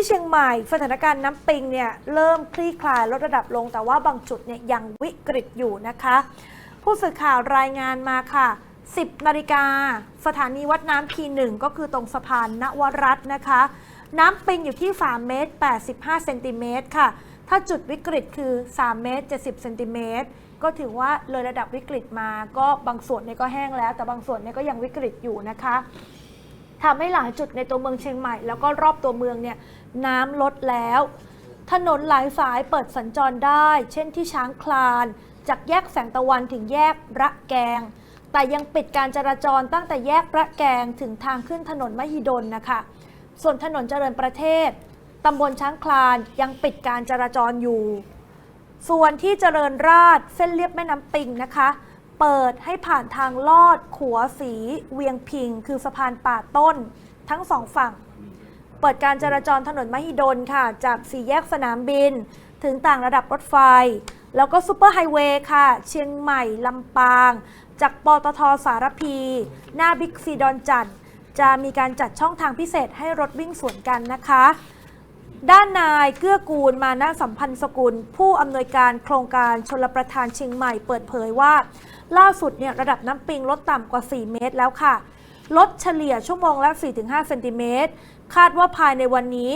ที่เชียงใหม่สถานการณ์น้ำปิงเนี่ยเริ่มคลี่คลายลดระดับลง แต่ว่าบางจุดเนี่ยยังวิกฤตอยู่นะคะ ผู้สื่อข่าวรายงานมาค่ะ 10 นาฬิกา สถานีวัดน้ำพีหนึ่งก็คือตรงสะพานนวรัตน์นะคะ น้ำปิงอยู่ที่ 3 เมตร 85 เซนติเมตรค่ะ ถ้าจุดวิกฤตคือ 3 เมตร 70 เซนติเมตรก็ถือว่าเลยระดับวิกฤตมาก็บางส่วนเนี่ยก็แห้งแล้ว แต่บางส่วนเนี่ยก็ยังวิกฤตอยู่นะคะ ทำให้หลายจุดในตัวเมืองเชียงใหม่ แล้วก็รอบตัวเมืองเนี่ยน้ำลดแล้ว ถนนหลายสายเปิดสัญจรได้ เช่นที่ช้างคลาน จากแยกแสงตะวันถึงแยกระแกง แต่ยังปิดการจราจรตั้งแต่แยกระแกงถึงทางขึ้นถนนมหิดลนะคะ ส่วนถนนเจริญประเทศตำบลช้างคลานยังปิดการจราจรอยู่ ส่วนที่เจริญราษเส้นเลียบแม่น้ำปิงนะคะ เปิดให้ผ่านทางลอดขัวสีเวียงพิง คือสะพานป่าต้น ทั้งสองฝั่ง เปิดการจราจรถนนมหิดลค่ะ จากสี่แยกสนามบิน ถึงต่างระดับรถไฟ แล้วก็ซูเปอร์ไฮเวย์ค่ะ เชียงใหม่ ลำปาง จากปตทสารพี หน้าบิ๊กซีดอนจันทร์จะมีการจัดช่องทางพิเศษให้รถวิ่งสวนกันนะคะด้านนายเกื้อกูลมานะสัมพันธ์สกุล ผู้อำนวยการโครงการชลประทานเชียงใหม่เปิดเผยว่า ล่าสุดเนี่ยระดับน้ำปิงลดต่ำกว่า 4 เมตรแล้วค่ะ ลดเฉลี่ยชั่วโมงละ 4-5 เซนติเมตร คาดว่าภายในวันนี้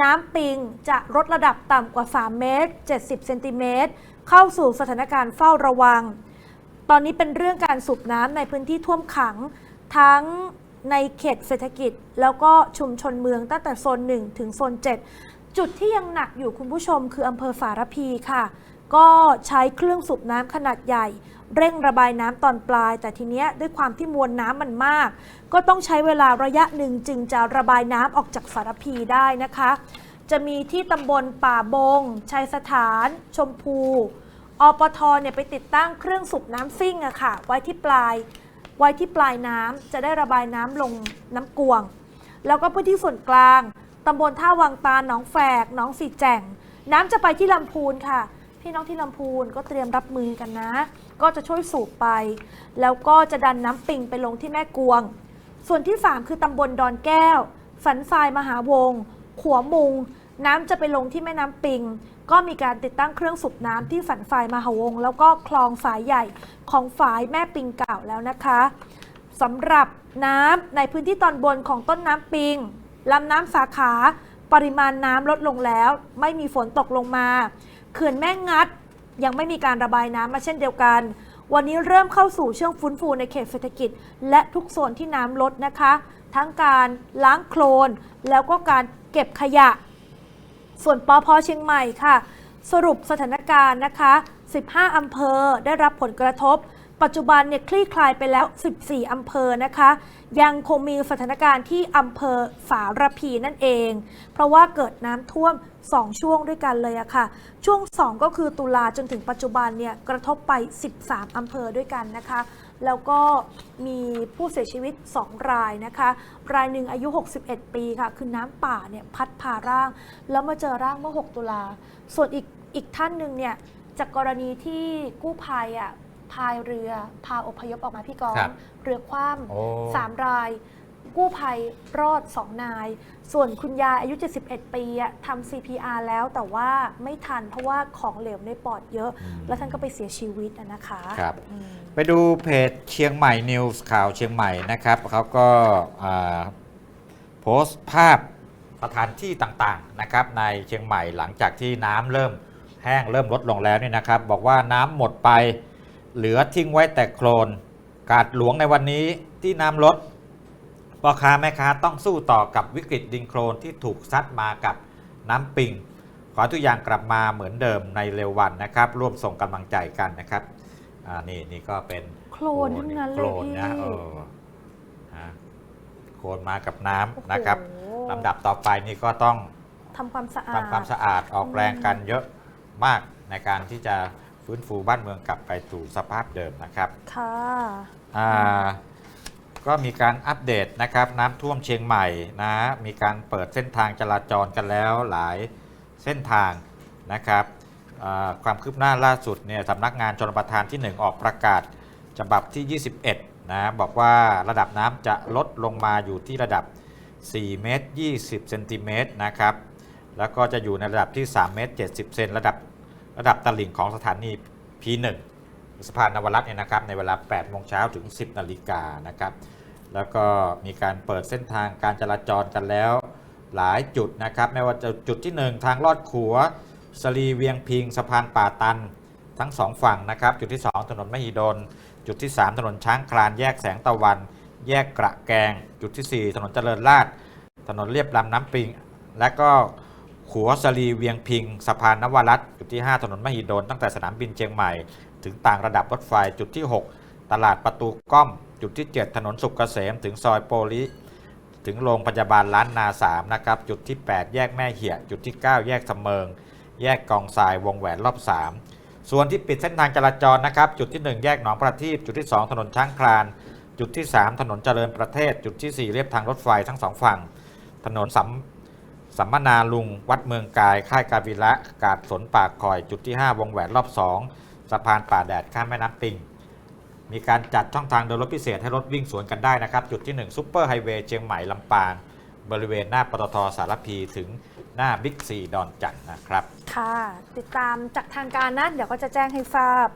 น้ำปิงจะลดระดับต่ำกว่า 3 เมตร 70 เซนติเมตร เข้าสู่สถานการณ์เฝ้าระวัง ตอนนี้เป็นเรื่องการสูบน้ำในพื้นที่ท่วมขัง ทั้งในเขตเศรษฐกิจ แล้วก็ชุมชนเมืองตั้งแต่โซน 1 ถึงโซน 7 จุดที่ยังหนักอยู่คุณผู้ชมคืออำเภอสารพีค่ะ ก็ใช้เครื่องสูบน้ำขนาดใหญ่ เร่งระบายน้ำตอนปลาย แต่ทีเนี้ยด้วยความที่มวลน้ำมันมาก ก็ต้องใช้เวลาระยะหนึ่งจึงจะระบายน้ำออกจากสารพีได้นะคะ จะมีที่ตำบลป่าบงชัยสถาน ชมพูอปทเนี่ยไปติดตั้งเครื่องสูบน้ำซิ่งอะค่ะ ไว้ที่ปลายไว้ที่ปลายน้ำจะได้ระบายน้ำลงน้ำกวง แล้วก็พื้นที่ส่วนกลางตำบลท่าวังตาหนองแฝกหนองสีแจ่ง น้ำจะไปที่ลำพูนค่ะ พี่น้องที่ลำพูนก็เตรียมรับมือกันนะ ก็จะช่วยสูบไป แล้วก็จะดันน้ำปิงไปลงที่แม่กวง ส่วนที่ 3 คือตำบลดอนแก้ว สันทรายมหาวง ขัวมุง น้ำจะไปลงที่แม่น้ำปิง ก็มีการติดตั้งเครื่องสูบน้ำที่สันทรายมหาวง แล้วก็คลองสายใหญ่ของฝายแม่ปิงเก่าแล้วนะคะสำหรับน้ำในพื้นที่ตอนบนของต้นน้ำปิงลำน้ำสาขา ปริมาณน้ำลดลงแล้ว ไม่มีฝนตกลงมา เขื่อนแม่งัด ยังไม่มีการระบายน้ำมาเช่นเดียวกัน วันนี้เริ่มเข้าสู่ช่วงฟื้นฟูในเขตเศรษฐกิจ และทุกโซนที่น้ำลดนะคะ ทั้งการล้างโคลน แล้วก็การเก็บขยะ ส่วนปอพเชียงใหม่ค่ะ สรุปสถานการณ์นะคะ 15 อำเภอได้รับผลกระทบ ปัจจุบันเนี่ยคลี่คลายไปแล้ว 14 อำเภอนะคะ ยังคงมีสถานการณ์ที่อำเภอสารพีนั่นเอง เพราะว่าเกิดน้ำท่วม 2 ช่วงด้วยกันเลยอะค่ะ ช่วง 2 ก็คือตุลาจนถึงปัจจุบันเนี่ยกระทบไป 13 อำเภอด้วยกันนะคะ แล้วก็มีผู้เสียชีวิต 2 รายนะคะ รายหนึ่งอายุ 61 ปีค่ะ คือน้ำป่าเนี่ยพัดพาร่าง แล้วมาเจอร่างเมื่อ 6 ตุลา ส่วนอีกอีกท่านหนึ่งเนี่ยจากกรณีที่กู้ภัยอะ พายเรือ พาอพยพออกมาพี่กอครังบเรือคว่โอ้ำสามราย กู้ภัยรอด2นาย ส่วนคุณยายอายุ 71 ปีอะทำ CPR แล้วแต่ว่าไม่ทันเพราะว่าของเหลวในปอดเยอะอืมแล้วท่านก็ไปเสียชีวิตอะนะคะครับ อืม ไปดูเพจเชียงใหม่นิวส์ข่าวเชียงใหม่นะครับเขาก็อ่าโพสต์ภาพสถานที่ต่างๆนะครับในเชียงใหม่หลังจากที่น้ำเริ่มแห้งเริ่มลดลงแล้วนี่นะครับ บอกว่าน้ำหมดไป เหลือทิ้งไว้แต่โคลน กาดหลวงในวันนี้ที่น้ำลดพ่อค้าแม่ค้าต้องสู้ต่อกับวิกฤตดินโคลนที่ถูกซัดมากับน้ำปิง ขอให้ทุกอย่างกลับมาเหมือนเดิมในเร็ววันนะครับ ร่วมส่งกำลังใจกันนะครับอ่านี่นี่ก็เป็นโคลนทั้งนั้นโคเลลยนพี่นะเออฮะโคลนมากับน้โอ้โหำนะครับลำดับต่อไปนี่ก็ต้องทำความสะอาดทำความสะอาดออกแรงกันเยอะมากในการที่จะ ฟื้นฟูบ้านเมืองกลับไปสู่สภาพเดิมนะครับค่ะอ่าก็มีการอัปเดตนะครับน้ำท่วมเชียงใหม่นะมีการเปิดเส้นทางจราจรกันแล้วหลายเส้นทางนะครับอ่าความคืบหน้าล่าสุดเนี่ยสำนักงานชนประทานที่ 1 ออกประกาศฉบับที่ 21 นะบอกว่าระดับน้ำจะลดลงมาอยู่ที่ระดับ 4 เมตร 20 เซนติเมตรนะครับ แล้วก็จะอยู่ในระดับที่ 3 เมตร 70 เซนระดับ ระดับตลิ่งของสถานี P1 สะพานนวรัตน์เนี่ยนะครับในเวลา 8 โมงเช้าถึง 10 นาฬิกานะครับ แล้วก็มีการเปิดเส้นทางการจราจรกันแล้ว หลายจุดนะครับ ไม่ว่าจะจุดที่ 1 ทางลอดขัวสลีเวียงพิง สะพานป่าตัน ทั้งสองฝั่งนะครับ จุดที่ 2 ถนนมหิดล จุดที่ 3 ถนนช้างคลานแยกแสงตะวัน แยกกระแกง จุดที่ 4 ถนนเจริญราษฎร์ถนนเรียบลำน้ำปิง และก็ ขัวสลีเวียงพิงสะพานนวรัตน์จุดที่ 5 ถนนมหิดลตั้งแต่สนามบินเชียงใหม่ ถึงต่างระดับรถไฟจุดที่ 6 ตลาดประตูก้อม จุดที่ 7 ถนนสุขเกษม ถึงซอยโปลิถึงโรงพยาบาลล้านนา 3 นะครับ จุดที่ 8 แยกแม่เหี่ย จุดที่ 9 แยกสำเมิง แยกกองทรายวงแหวนรอบ 3 ส่วนที่ปิดเส้นทางจราจรนะครับ จุดที่ 1 แยกหนองประทีปจุดที่ 2 ถนนช้างคลาน จุดที่ 3 ถนนเจริญประเทศ จุดที่ 4 เรียบทางรถไฟทั้งสองฝั่ง ถนนสัม สัมมนาลุงวัดเมืองกาย ค่ายกาวิระกาดสนปากคอยจุดที่ 5 วงแหวนรอบ 2 สะพานป่าแดดข้ามแม่น้ำปิง มีการจัดช่องทางเดินรถพิเศษให้รถวิ่งสวนกันได้นะครับ จุดที่1ซุปเปอร์ไฮเวย์เชียงใหม่ลำปาง บริเวณหน้าปตทสารพีถึงหน้าบิ๊กซีดอนจันนะครับ ค่ะ ติดตามจากทางการนะเดี๋ยวก็จะแจ้งให้ทราบ